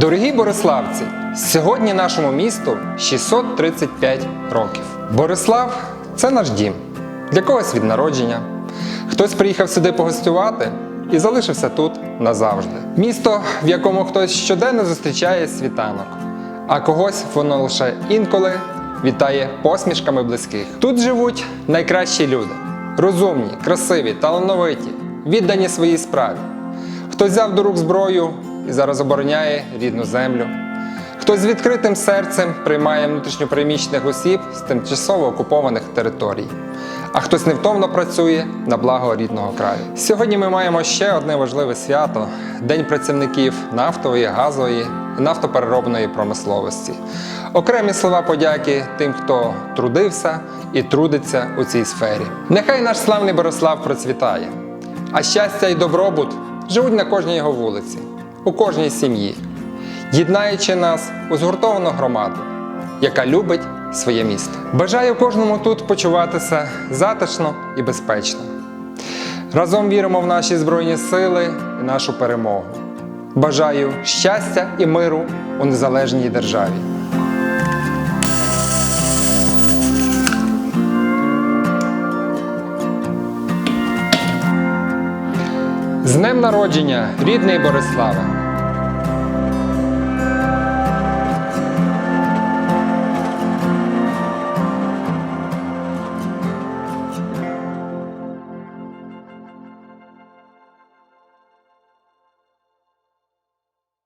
Дорогі бориславці, сьогодні нашому місту 635 років. Борислав це наш дім. Для когось від народження. Хтось приїхав сюди погостювати і залишився тут назавжди. Місто, в якому хтось щоденно зустрічає світанок, а когось воно лише інколи вітає посмішками близьких. Тут живуть найкращі люди: розумні, красиві, талановиті, віддані своїй справі. Хтось взяв до рук зброю і зараз обороняє рідну землю. Хтось з відкритим серцем приймає внутрішньопереміщених осіб з тимчасово окупованих територій, а хтось невтомно працює на благо рідного краю. Сьогодні ми маємо ще одне важливе свято День працівників нафтової, газової і нафтопереробної промисловості. Окремі слова подяки тим, хто трудився і трудиться у цій сфері. Нехай наш славний Борислав процвітає, а щастя і добробут живуть на кожній його вулиці, у кожній сім'ї єднаючи нас у згуртовану громаду, яка любить своє місто. Бажаю кожному тут почуватися затишно і безпечно. Разом віримо в наші Збройні Сили і нашу перемогу. Бажаю щастя і миру у незалежній державі. З днем народження, рідний Борислава!